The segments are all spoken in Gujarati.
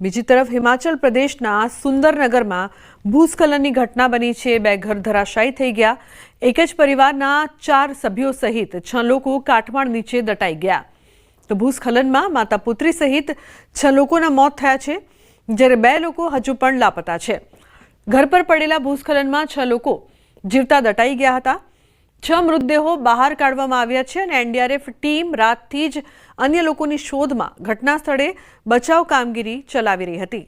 બીજી તરફ હિમાચલ પ્રદેશના સુંદરનગરમાં ભૂસ્ખલનની ઘટના બની છે. બે ઘર ધરાશાયી થઈ ગયા. એક જ પરિવારના ચાર સભ્યો સહિત છ લોકો કાટમાળ નીચે દટાઈ ગયા. તો ભૂસ્ખલનમાં માતા પુત્રી સહિત છ લોકોના મોત થયા છે, જ્યારે બે લોકો હજુ પણ લાપતા છે. ઘર પર પડેલા ભૂસ્ખલનમાં છ લોકો જીવતા દટાઈ ગયા હતા. છ મૃતદેહો બહાર કાઢવામાં આવ્યા છે અને એનડીઆરએફ ટીમ રાતથી જ અન્ય લોકોની શોધમાં ઘટના સ્થળે બચાવ કામગીરી ચલાવી રહી હતી.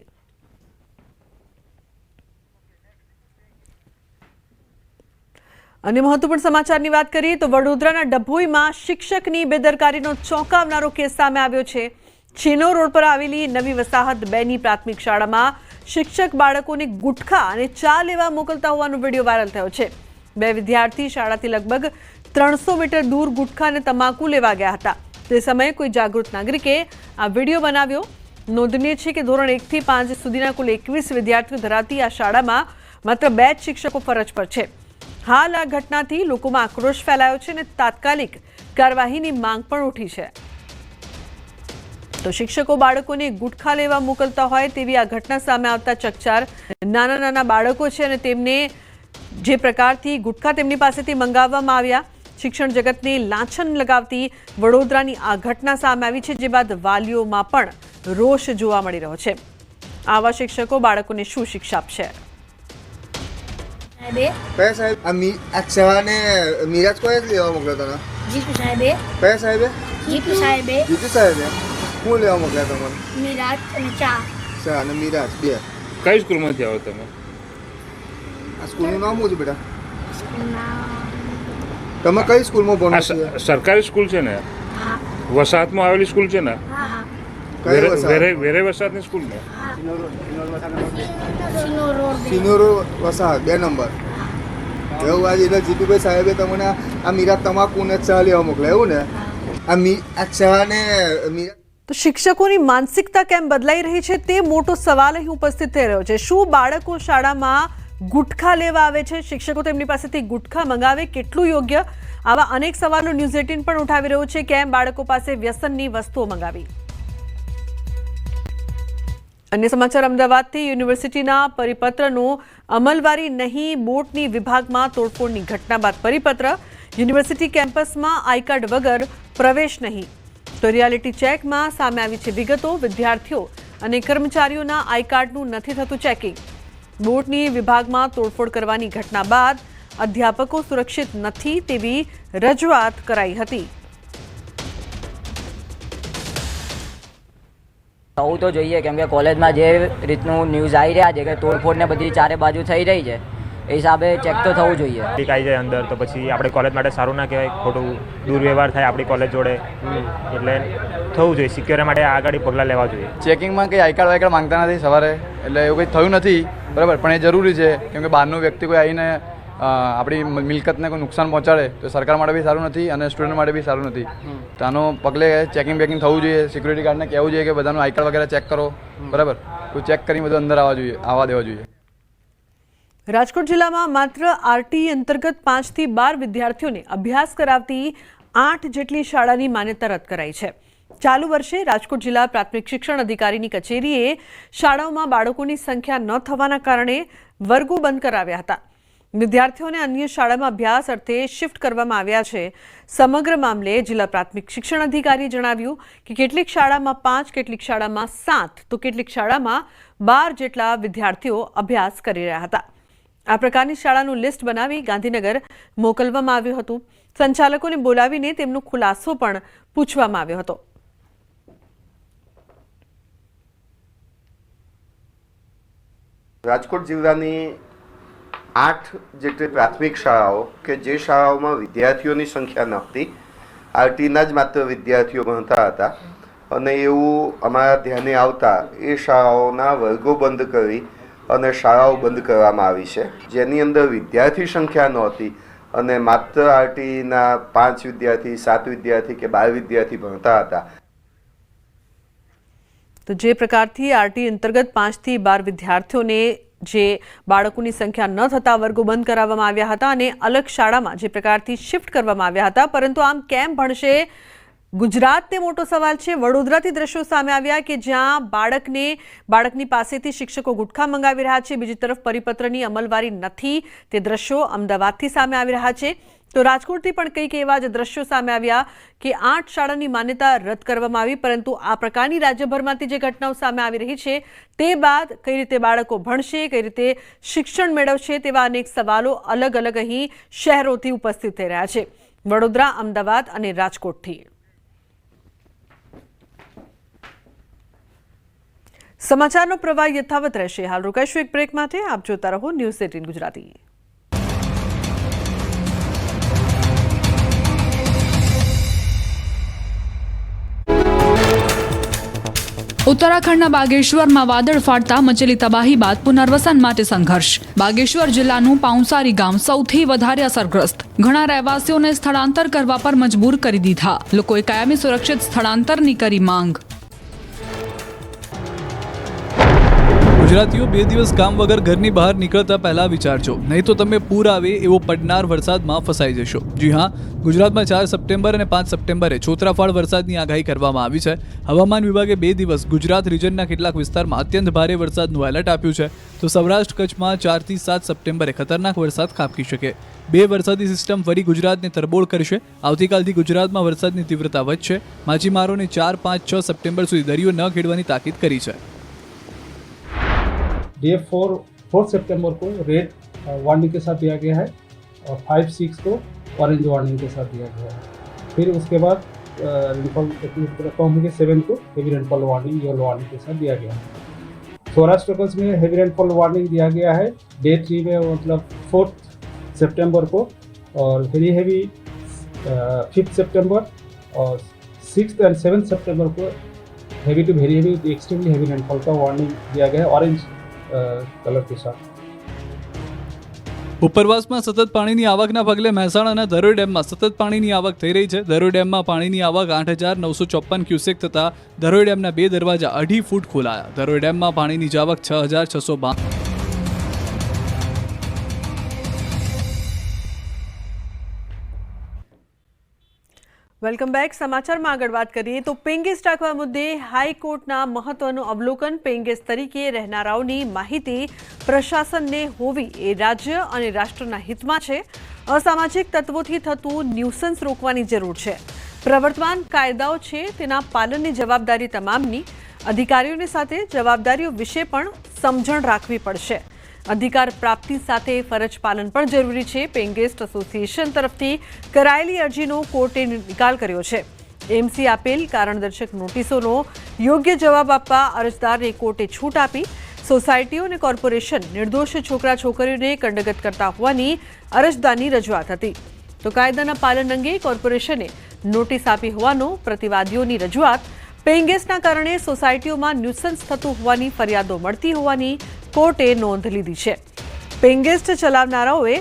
અને મહત્વપૂર્ણ સમાચારની વાત કરીએ તો વડોદરાના ડભોઈમાં શિક્ષકની બેદરકારીનો ચોંકાવનારો કેસ સામે આવ્યો છે. છીનો રોડ પર આવેલી નવી વસાહત બેની પ્રાથમિક શાળામાં શિક્ષક બાળકોને ગુટખા અને ચા લેવા મોકલતા હોવાનો વીડિયો વાયરલ થયો છે. બે વિદ્યાર્થી શાળાથી લગભગ ત્રણસો મીટર દૂર ગુટખા અને તમાકુ લેવા ગયા હતા. તે સમયે કોઈ જાગૃત નાગરિકે આ વીડિયો બનાવ્યો. નોંધનીય છે કે ધોરણ એકથી પાંચ સુધીના કુલ એકવીસ વિદ્યાર્થીઓ ધરાવતી આ શાળામાં માત્ર બે જ શિક્ષકો ફરજ પર છે. હાલ આ ઘટનાથી લોકોમાં આક્રોશ ફેલાયો છે અને તાત્કાલિક કાર્યવાહીની માંગ પણ ઉઠી છે. તો શિક્ષકો બાળકોને ગુટખા લેવા મોકલતા હોય તેવી આ ઘટના સામે આવતા ચકચાર નાના નાના બાળકો છે અને તેમને જે પ્રકારથી ગુટખા તેમની પાસેથી મંગાવવામાં આવ્યા. શિક્ષણ જગતને લાંછન લગાવતી વડોદરાની આ ઘટના સામે આવી છે જે બાદ વાલીઓમાં પણ રોષ જોવા મળી રહ્યો છે. આવા શિક્ષકો બાળકોને શું શિક્ષા આપશે? સાહેબે? કયા સાહેબ આ મી આ મિરાજ કોઈ લેવા મોકલ્યો તને જીતુ સાહેબે? કયા સાહેબે? જીતુ સાહેબે? જીતુ સાહેબે? હું લેવા મોકલ્યા તમને? મિરાજ અને ચા. ચા અને મિરાજ બે. કઈ સ્કૂલમાંથી આવો તમે? આ સ્કૂલનું નામ શું છે બેટા? તમે કઈ સ્કૂલમાં ભણો છો? સરકારી સ્કૂલ છે ને? વસાહતમાં આવેલી સ્કૂલ છે ને? હા હા. કઈ વેરે વેરે વેરે વસાહતની સ્કૂલ ને? બે. સિનોરો વસાહત બે નંબર. એવું આજે એટલે જીતુભાઈ સાહેબે તમને આ મીરા તમાકુને ચા લેવા મોકલ્યા એવું ને? આ મી આ ચા ને મિરાજ તો શિક્ષકોની માનસિકતા કેમ બદલાઈ રહી છે તે મોટો સવાલ અહીં ઉપસ્થિત થઈ રહ્યો છે. શું બાળકો શાળામાં ગુટખા લેવા આવે છે. શિક્ષકો તેમની પાસેથી ગુટખા મંગાવે. કેટલું યોગ્ય? આવા અનેક સવાલો ન્યૂઝ એટીન પણ ઉઠાવી રહ્યું છે કેમ બાળકો પાસે વ્યસનની વસ્તુઓ મંગાવી. અન્ય સમાચાર અમદાવાદથી યુનિવર્સિટીના પરિપત્રનો અમલવારી નહીં બોટની વિભાગમાં તોડફોડની ઘટના બાદ પરિપત્ર. યુનિવર્સિટી કેમ્પસમાં આઈ કાર્ડ વગર પ્રવેશ નહીં. તો રિયાલિટી ચેકમાં સામે આવી છે વિગતો. વિદ્યાર્થીઓ અને કર્મચારીઓના આઈ કાર્ડનું નથી થતું ચેકિંગ. બોટની વિભાગમાં તોડફોડ કરવાની ઘટના બાદ અધ્યાપકો સુરક્ષિત નથી તેવી રજૂઆત કરાઈ હતી. થવું તો જોઈએ કેમ કે કોલેજમાં જે રીતનું ન્યૂઝ આવી રહ્યા છે કે તોડફોડ ને બધી ચારે બાજુ થઈ રહી છે. એ હિસાબે ચેક તો થવું જોઈએ. ઠીક આવી જાય અંદર તો પછી આપણે કોલેજ માટે સારું ના કહેવાય ખોટું દુર્વ્યવહાર થાય આપણી કોલેજ જોડે. એટલે થવું જોઈએ સિક્યોરિટી માટે આગળ પગલાં લેવા જોઈએ. ચેકિંગમાં કંઈ આઈ કાર્ડ વાઈ માંગતા નથી સવારે એટલે એવું કંઈ થયું નથી બરાબર પણ એ જરૂરી છે કેમ કે બહારનું વ્યક્તિ કોઈ આવીને આપણી મિલકતને કોઈ નુકસાન પહોંચાડે તો સરકાર માટે બી સારું નથી અને સ્ટુડન્ટ માટે બી સારું નથી. તો આનો પગલે ચેકિંગ બેકિંગ થવું જોઈએ સિક્યુરિટી ગાર્ડને કહેવું જોઈએ કે બધાનું આઈ કાર્ડ વગેરે ચેક કરો બરાબર? તો ચેક કરીને બધું અંદર આવવા જોઈએ આવવા દેવા જોઈએ. રાજકોટ જિલ્લામાં માત્ર આરટી અંતર્ગત પાંચથી બાર વિદ્યાર્થીઓને અભ્યાસ કરાવતી આઠ જેટલી શાળાની માન્યતા રદ કરાઈ છે. ચાલુ વર્ષે રાજકોટ જિલ્લા પ્રાથમિક શિક્ષણ અધિકારીની કચેરીએ શાળાઓમાં બાળકોની સંખ્યા ન થવાના કારણે વર્ગો બંધ કરાવ્યા હતા. વિદ્યાર્થીઓને અન્ય શાળામાં અભ્યાસ અર્થે શિફ્ટ કરવામાં આવ્યા છે. સમગ્ર મામલે જિલ્લા પ્રાથમિક શિક્ષણ અધિકારીએ જણાવ્યું કે કેટલીક શાળામાં પાંચ, કેટલીક શાળામાં સાત, તો કેટલીક શાળામાં બાર જેટલા વિદ્યાર્થીઓ અભ્યાસ કરી રહ્યા હતા. આ પ્રકારની શાળાનું લિસ્ટ બનાવી ગાંધીનગર મોકલવામાં આવ્યું હતું. સંચાલકોને બોલાવીને તેમનો ખુલાસો પણ પૂછવામાં આવ્યો હતો. રાજકોટ જિલ્લાની આઠ જેટલી પ્રાથમિક શાળાઓ કે જે શાળાઓમાં વિદ્યાર્થીઓની સંખ્યા નહોતી, આરટીના જ માત્ર વિદ્યાર્થીઓ ભણતા હતા અને એવું અમારા ધ્યાને આવતા એ શાળાઓના વર્ગો બંધ કરી અને શાળાઓ બંધ કરવામાં આવી છે. જેની અંદર વિદ્યાર્થી સંખ્યા નહોતી અને માત્ર આરટીના પાંચ વિદ્યાર્થી, સાત વિદ્યાર્થી કે બાર વિદ્યાર્થી ભણતા હતા. તો જે પ્રકારથી આરટી અંતર્ગત પાંચથી બાર વિદ્યાર્થીઓને જે બાળકોની સંખ્યા ન થતા વર્ગો બંધ કરાવવામાં આવ્યા હતા અને અલગ શાળામાં જે પ્રકારથી શિફ્ટ કરવામાં આવ્યા હતા, પરંતુ આમ કેમ ભણશે ગુજરાતને મોટો સવાલ છે. વડોદરાથી દ્રશ્યો સામે આવ્યા કે જ્યાં બાળકને, બાળકની પાસેથી શિક્ષકો ગુટખા મંગાવી રહ્યા છે. બીજી તરફ પરિપત્રની અમલવારી નથી. તે દ્રશ્યો અમદાવાદથી સામે આવી રહ્યા છે. તો રાજકોટથી પણ કંઈક એવા જ દ્રશ્યો સામે આવ્યા કે આઠ શાળાની માન્યતા રદ કરવામાં આવી, પરંતુ આ પ્રકારની રાજ્યભરમાંથી જે ઘટનાઓ સામે આવી રહી છે, તે બાદ કઈ રીતે બાળકો ભણશે, કઈ રીતે શિક્ષણ મેળવશે તેવા અનેક સવાલો અલગ અલગ અહીં શહેરોથી ઉપસ્થિત થઈ રહ્યા છે. વડોદરા, અમદાવાદ અને રાજકોટથી. સમાચારનો પ્રવાહ યથાવત રહેશે. હાલ રોકાઈશું એક બ્રેક માટે. આપ જોતા રહો ન્યૂઝ એટીન ગુજરાતી. ઉત્તરાખંડના બાગેશ્વરમાં વાદળ ફાટતા મચેલી તબાહી બાદ પુનર્વસન માટે સંઘર્ષ. બાગેશ્વર જિલ્લાનું પાઉસારી ગામ સૌથી વધારે અસરગ્રસ્ત. ઘણા રહેવાસીઓને સ્થળાંતર કરવા પર મજબૂર કરી દીધા. લોકોએ કાયમી સુરક્ષિત સ્થળાંતરની કરી માંગ. ગુજરાતીઓ બે દિવસ કામ વગર ઘરની બહાર નીકળતા પહેલા વિચારજો. નહીં તો તમે પૂર આવે એવો પડનાર વરસાદમાં ફસાઈ જશો. જી હા, ગુજરાતમાં ચાર સપ્ટેમ્બર અને પાંચ સપ્ટેમ્બરે છોતરાફાળ વરસાદની આગાહી કરવામાં આવી છે. હવામાન વિભાગે બે દિવસ ગુજરાત રિજનના કેટલાક વિસ્તારમાં અત્યંત ભારે વરસાદનું એલર્ટ આપ્યું છે. તો સૌરાષ્ટ્ર કચ્છમાં ચારથી સાત સપ્ટેમ્બરે ખતરનાક વરસાદ ખાબકી શકે. બે વરસાદી સિસ્ટમ ફરી ગુજરાતને તરબોળ કરશે. આવતીકાલથી ગુજરાતમાં વરસાદની તીવ્રતા વધશે. માછીમારોને ચાર પાંચ છ સપ્ટેમ્બર સુધી દરિયો ન ખેડવાની તાકીદ કરી છે. डे फोर फोर्थ सितंबर को रेड वार्निंग के साथ दिया गया है और फाइव सिक्स को ऑरेंज वार्निंग के साथ दिया गया है। फिर उसके बाद रेनफॉल कम होगी सेवन को heavy rainfall warning yellow warning के साथ दिया गया है। सौराष्ट्र कच्छ में हेवी रेनफॉल वार्निंग दिया गया है। डे थ्री में मतलब फोर्थ सितंबर को और वेरी हेवी फिफ्थ सितंबर और सिक्स एंड सेवन सितंबर को heavy to very heavy extremely heavy rainfall का वार्निंग दिया गया है। ऑरेंज કલરથી સાફ ઉપરવાસમાં સતત પાણીની આવકના પગલે મહેસાણા અને ધરોઈ ડેમમાં સતત પાણીની આવક થઈ રહી છે. ધરોઈ ડેમમાં પાણીની આવક આઠ હજાર નવસો ચોપન ક્યુસેક થતા ધરોઈ ડેમના બે દરવાજા અઢી ફૂટ ખોલાયા. ધરોઈ ડેમમાં પાણીની આવક છ હજાર છસો વેલકમ બેક સમાચારમાં આગળ વાત કરીએ તો પેંગેસ રાખવા મુદ્દે હાઈકોર્ટના મહત્વનું અવલોકન પેંગેસ તરીકે રહેનારાઓની માહિતી પ્રશાસનને હોવી એ રાજ્ય અને રાષ્ટ્રના હિતમાં છે. અસામાજિક તત્વોથી થતું ન્યુસન્સ રોકવાની જરૂર છે. પ્રવર્તમાન કાયદાઓ છે તેના પાલનની જવાબદારી તમામની. અધિકારીઓની સાથે જવાબદારીઓ વિશે પણ સમજણ રાખવી પડશે. અધિકાર પ્રાપ્તિ સાથે ફરજ પાલન પણ જરૂરી છે. પેંગેસ્ટ એસોસિએશન તરફથી કરાયેલી અરજીનો કોર્ટે નિકાલ કર્યો છે. એમસી આપેલ કારણદર્શક નોટિસોનો યોગ્ય જવાબ આપવા અરજદારને કોર્ટે છૂટ આપી. સોસાયટીઓ અને કોર્પોરેશન નિર્દોષ છોકરા છોકરીઓને કંડગત કરતા હોવાની અરજદારની રજૂઆત હતી. તો કાયદાના પાલન અંગે કોર્પોરેશને નોટિસ આપી હોવાનો પ્રતિવાદીઓની રજૂઆત. પેઇંગેસ્ટના કારણે સોસાયટીઓમાં ન્યુસન્સ થતું હોવાની ફરિયાદો મળતી હોવાની કોર્ટે નોંધ લીધી છે. પેંગેસ્ટ ચલાવનારાઓએ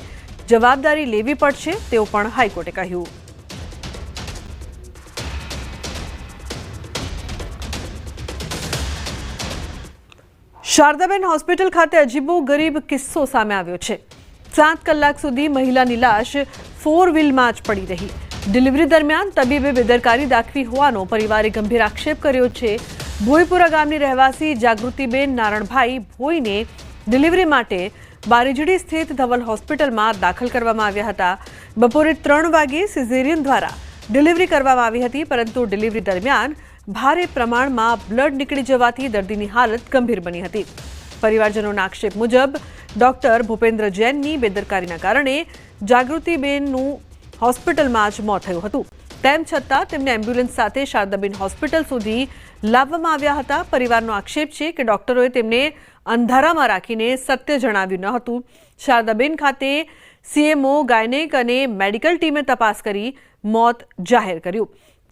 જવાબદારી લેવી પડશે તેવું પણ હાઈકોર્ટે કહ્યું. શારદાબેન હોસ્પિટલ ખાતે અજીબો ગરીબ કિસ્સો સામે આવ્યો છે. સાત કલાક સુધી મહિલાની લાશ ફોર વ્હીલમાં જ પડી રહી. ડિલિવરી દરમિયાન તબીબે બેદરકારી દાખવી હોવાનો પરિવારે ગંભીર આક્ષેપ કર્યો છે. ભોઈપુરા ગામની રહેવાસી જાગૃતિબેન નારણભાઈ ભોઈને ડિલિવરી માટે બારીજડી સ્થિત ધવલ હોસ્પિટલમાં દાખલ કરવામાં આવ્યા હતા. બપોરે ત્રણ વાગે સિઝેરિયન દ્વારા ડિલિવરી કરવામાં આવી હતી, પરંતુ ડિલિવરી દરમિયાન ભારે પ્રમાણમાં બ્લડ નીકળી જવાથી દર્દીની હાલત ગંભીર બની હતી. પરિવારજનોના આક્ષેપ મુજબ ડોક્ટર ભૂપેન્દ્ર જૈનની બેદરકારીના કારણે જાગૃતિબેનનું હોસ્પિટલમાં જ મોત થયું હતું. તેમ છતાં, તેમને એમ્બ્યુલન્સ સાથે શારદાબેન હોસ્પિટલ સુધી લાવવામાં આવ્યા હતા. પરિવારનો આક્ષેપ છે કે ડોક્ટરોએ તેમને અંધારામાં રાખીને સત્ય જણાવ્યું ન હતું. શારદાબેન ખાતે સીએમઓ ગાયનેક અને મેડિકલ ટીમે તપાસ કરી મોત જાહેર કર્યું.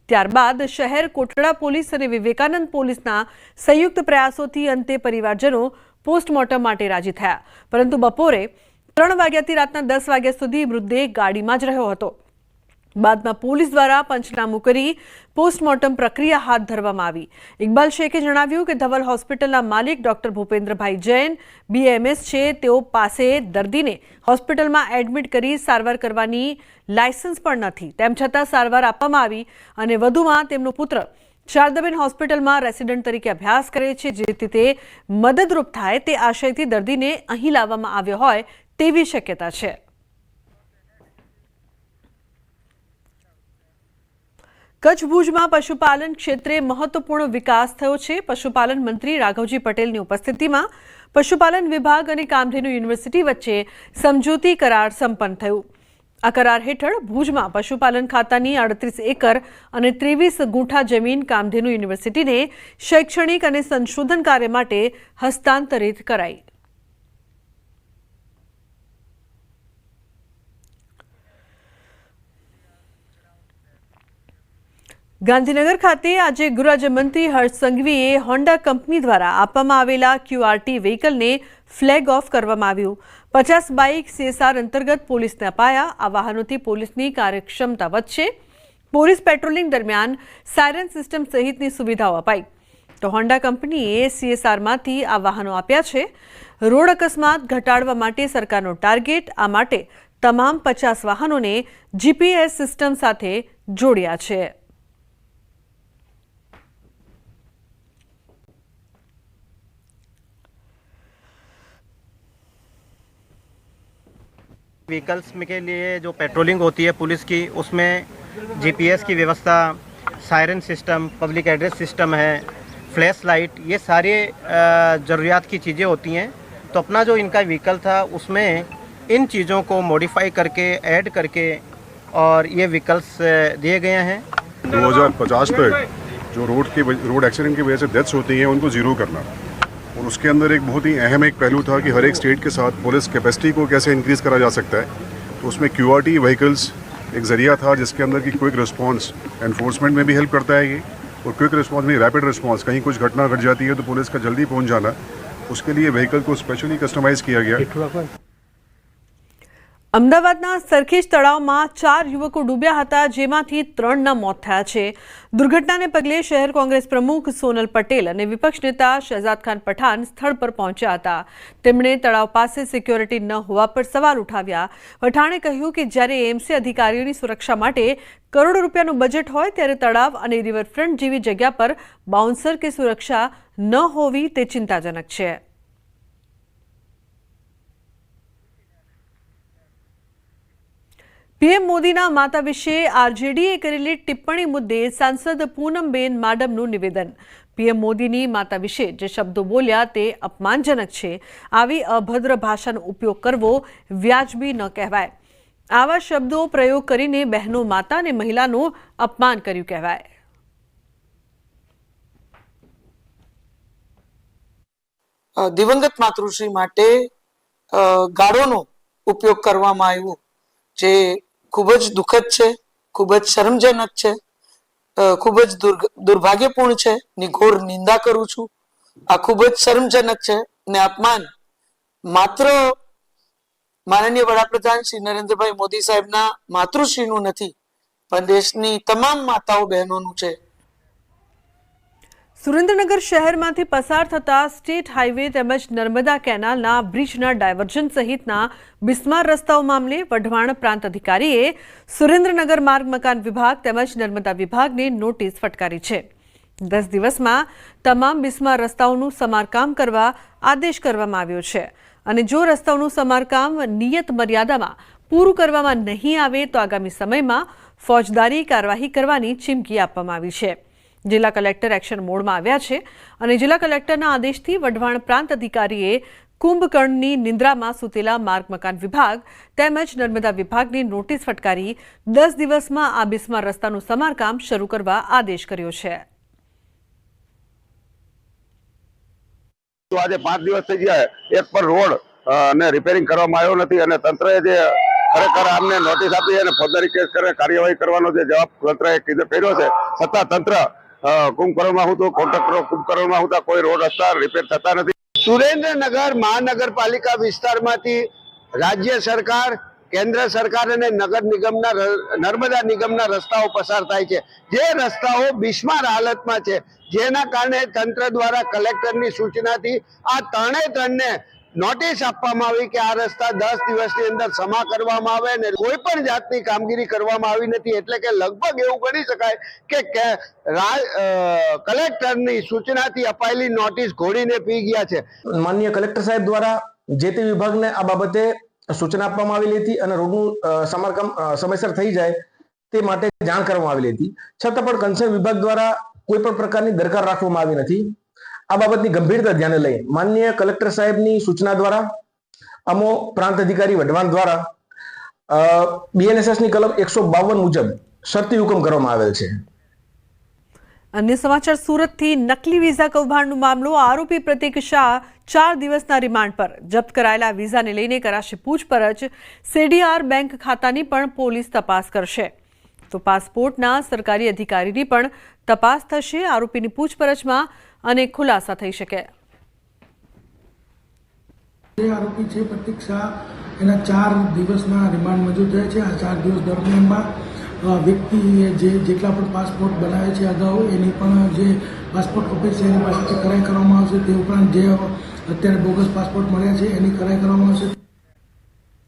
ત્યારબાદ શહેર કોટડા પોલીસ અને વિવેકાનંદ પોલીસના સંયુક્ત પ્રયાસોથી અંતે પરિવારજનો પોસ્ટમોર્ટમ માટે રાજી થયા. પરંતુ બપોરે ત્રણ વાગ્યાથી રાતના દસ વાગ્યા સુધી મૃતદેહ ગાડીમાં જ રહ્યો હતો. બાદમાં પોલીસ દ્વારા પંચનામું કરી પોસ્ટમોર્ટમ પ્રક્રિયા હાથ ધરવામાં આવી. ઇકબાલ શેખે જણાવ્યું કે ધવલ હોસ્પિટલના માલિક ડોક્ટર ભૂપેન્દ્રભાઈ જૈન બીએમએસ છે, તેઓ પાસે દર્દીને હોસ્પિટલમાં એડમિટ કરી સારવાર કરવાની લાયસન્સ પણ નથી. તેમ છતાં સારવાર આપવામાં આવી અને વધુમાં તેમનો પુત્ર શારદાબેન હોસ્પિટલમાં રેસિડન્ટ તરીકે અભ્યાસ કરે છે. જેથી તે મદદરૂપ થાય તે આશયથી દર્દીને અહીં લાવવામાં આવ્યો હોય તેવી શક્યતા છે. કચ્છ ભુજમાં પશુપાલન ક્ષેત્રે મહત્વપૂર્ણ વિકાસ થયો છે. પશુપાલન મંત્રી રાઘવજી પટેલની ઉપસ્થિતિમાં પશુપાલન વિભાગ અને કામધેનુ યુનિવર્સિટી વચ્ચે સમજૂતી કરાર સંપન્ન થયું. આ કરાર હેઠળ ભુજમાં પશુપાલન ખાતાની અડત્રીસ એકર અને ત્રેવીસ ગુંઠા જમીન કામધેનુ યુનિવર્સિટીને શૈક્ષણિક અને સંશોધન કાર્ય માટે હસ્તાંતરિત કરાઈ. ગાંધીનગર ખાતે આજે ગૃહરાજ્યમંત્રી હર્ષ સંઘવીએ હોન્ડા કંપની દ્વારા આપવામાં આવેલા ક્યુઆરટી વ્હીકલને ફ્લેગ ઓફ કરવામાં આવ્યું. પચાસ બાઇક સીએસઆર અંતર્ગત પોલીસને અપાયા. આ વાહનોથી પોલીસની કાર્યક્ષમતા વધશે. પોલીસ પેટ્રોલિંગ દરમિયાન સાયરન સિસ્ટમ સહિતની સુવિધાઓ અપાઈ. તો હોન્ડા કંપનીએ સીએસઆરમાંથી આ વાહનો આપ્યા છે. રોડ અકસ્માત ઘટાડવા માટે સરકારનો ટાર્ગેટ, આ માટે તમામ પચાસ વાહનોને જીપીએસ સિસ્ટમ સાથે જોડ્યા છે. व्हीकल्स के लिए जो पेट्रोलिंग होती है पुलिस की, उसमें जीपीएस की व्यवस्था siren system public address system है फ्लैश लाइट ये सारे ज़रूरियात की चीज़ें होती हैं। तो अपना जो इनका व्हीकल था, उसमें इन चीज़ों को मॉडिफाई करके ऐड करके, और ये व्हीकल्स दिए गए हैं। 2050 तक जो रोड की रोड एक्सीडेंट की वजह से डेथ्स होती हैं, उनको ज़ीरो करना। उसके अंदर एक बहुत ही अहम एक पहलू था कि हर एक स्टेट के साथ पुलिस कैपेसिटी को कैसे इंक्रीज़ करा जा सकता है। तो उसमें क्यूआरटी व्हीकल्स एक ज़रिया था जिसके अंदर की क्विक रिस्पॉन्स एनफोर्समेंट में भी हेल्प करता है ये। और क्विक रिस्पॉन्स में रैपिड रिस्पॉन्स कहीं कुछ घटना घट जाती है तो पुलिस का जल्दी पहुँच जाना, उसके लिए व्हीकल को स्पेशली कस्टमाइज़ किया गया। અમદાવાદના સરખેજ તળાવમાં ચાર યુવકો ડૂબ્યા હતા, જેમાંથી ત્રણના મોત થયા છે. દુર્ઘટનાને પગલે શહેર કોંગ્રેસ પ્રમુખ સોનલ પટેલ અને વિપક્ષ નેતા શહેજાદ ખાન પઠાણ સ્થળ પર પહોંચ્યા હતા. તેમણે તળાવ પાસે સિક્યોરિટી ન હોવા પર સવાલ ઉઠાવ્યા. પઠાણે કહ્યું કે જ્યારે એએમસી અધિકારીઓની સુરક્ષા માટે કરોડો રૂપિયાનું બજેટ હોય ત્યારે તળાવ અને રિવરફ્રન્ટ જેવી જગ્યા પર બાઉન્સર કે સુરક્ષા ન હોવી તે ચિંતાજનક છે. પીએમ મોદીના માતા વિશે આરજેડીએ કરેલી ટિપ્પણી મુદ્દે સાંસદ પૂનમબેન માડમનું નિવેદન. પીએમ મોદીની માતા વિશે જે શબ્દો બોલ્યા તે અપમાનજનક છે. આવી અભદ્ર ભાષાનો ઉપયોગ કરવો વ્યાજબી ન કહેવાય. આવા શબ્દો પ્રયોગ કરીને બહેનો માતા અને મહિલાનું અપમાન કર્યું કહેવાય. દિવંગત માતૃશ્રી માટે ગાળોનો ઉપયોગ કરવામાં આવ્યો. જે ખૂબ જ દુઃખદ છે, ખૂબ જ શરમજનક છે ખૂબ જ દુર્ભાગ્યપૂર્ણ છે, ની ઘોર નિંદા કરું છું. આ ખૂબ જ શરમજનક છે ને અપમાન. માત્ર માનનીય વડાપ્રધાન શ્રી નરેન્દ્રભાઈ મોદી સાહેબના માતૃશ્રીનું નથી, પણ દેશની તમામ માતાઓ બહેનોનું છે. સુરેન્દ્રનગર શહેરમાંથી પસાર થતા સ્ટેટ હાઈવે તેમજ નર્મદા કેનાલના બ્રિજના ડાયવર્ઝન સહિતના બિસ્માર રસ્તાઓ મામલે વઢવાણ પ્રાંત અધિકારીએ સુરેન્દ્રનગર માર્ગ મકાન વિભાગ તેમજ નર્મદા વિભાગને નોટિસ ફટકારી છે. દસ દિવસમાં તમામ બિસ્માર રસ્તાઓનું સમારકામ કરવા આદેશ કરવામાં આવ્યો છે અને જો રસ્તાઓનું સમારકામ નિયત મર્યાદામાં પૂરું કરવામાં નહીં આવે તો આગામી સમયમાં ફોજદારી કાર્યવાહી કરવાની ચીમકી આપવામાં આવી છે. જિલ્લા કલેક્ટર એક્શન મોડમાં આવ્યા છે અને જિલ્લા કલેક્ટરના આદેશથી વઢવાણ પ્રાંત અધિકારીએ કુંભકર્ણની નિંદ્રામાં સૂતેલા માર્ગ મકાન વિભાગ તેમજ નર્મદા વિભાગની નોટિસ ફટકારી દસ દિવસમાં આ બિસ્માર રસ્તાનું સમારકામ શરૂ કરવા આદેશ કર્યો છે. આજે પાંચ દિવસ થઈ ગયા એક પણ રોડ ને રિપેરિંગ કરવામાં આવ્યો નથી અને તંત્રએ જે ખરેખર આમને નોટિસ આપી અને ફોજદારી કેસ કરે, કાર્યવાહી કરવાનો જે જવાબ તંત્રએ કીધો કર્યો છે. છતાં તંત્ર અ, કુંભકર્ણમાં હું તો કોન્ટ્રાક્ટરો કુંભકર્ણમાં હું તો કોઈ રોડ રસ્તા રિપેર થતા નથી. સુરેન્દ્રનગર મહાનગરપાલિકા વિસ્તારમાંથી રાજ્ય સરકાર કેન્દ્ર સરકાર અને નગર નિગમના નર્મદા નિગમના રસ્તાઓ પસાર થાય છે. જે રસ્તાઓ બિસ્માર હાલતમાં છે જેના કારણે તંત્ર દ્વારા કલેક્ટરની સૂચનાથી આ ત્રણે ત્રણને નોટિસ આપવામાં આવી કે આ રસ્તા દસ દિવસની અંદર સમા કરવામાં આવે ને કોઈ પણ જાતની કામગીરી કરવામાં આવી નથી, એટલે કે લગભગ એવું ગણી શકાય કે કલેક્ટરની સૂચનાથી અપાયેલી નોટિસ ઘોડીને પી ગયા છે. માન્ય કલેક્ટર સાહેબ દ્વારા જે તે વિભાગને આ બાબતે સૂચના આપવામાં આવેલી હતી અને રોડનું સમારકામ સમયસર થઈ જાય તે માટે જાણ કરવામાં આવેલી હતી. છતાં પણ કન્સર્ન વિભાગ દ્વારા કોઈ પણ પ્રકારની દરકાર રાખવામાં આવી નથી. આ બાબતની ગંભીરતા ધ્યાને લઈ માન્ય કલેક્ટર સાહેબની સૂચના દ્વારા, અમો પ્રાંત અધિકારી વઢવાણ દ્વારા બીએનએસએસની કલમ એકસો બાવન મુજબ શરતી હુકમ કરવામાં આવેલ છે. અન્ય સમાચાર સુરતથી નકલી વિઝા કૌભાંડનો મામલો, આરોપી પ્રતિક શાહ ચાર દિવસના રિમાન્ડ પર. જપ્ત કરાયેલા વિઝાને લઈને કરાશે પૂછપરછ. સીડીઆર બેંક ખાતાની પણ પોલીસ તપાસ કરશે. તો પાસપોર્ટના સરકારી અધિકારીની પણ તપાસ થશે. આરોપીની પૂછપરછમાં અનેક ખુલાસા થઈ શકે. જે આરોપી છે પ્રતિક શાહ એના ચાર દિવસના રિમાન્ડ મંજૂર થયા છે. આ ચાર દિવસ દરમિયાનમાં વ્યક્તિએ જે જેટલા પણ પાસપોર્ટ બનાવે છે અગાઉ, એની પણ જે પાસપોર્ટ ઓફિસ છે એની પાસેથી કરાઈ કરવામાં આવશે. તે ઉપરાંત જે અત્યારે બોગસ પાસપોર્ટ મળ્યા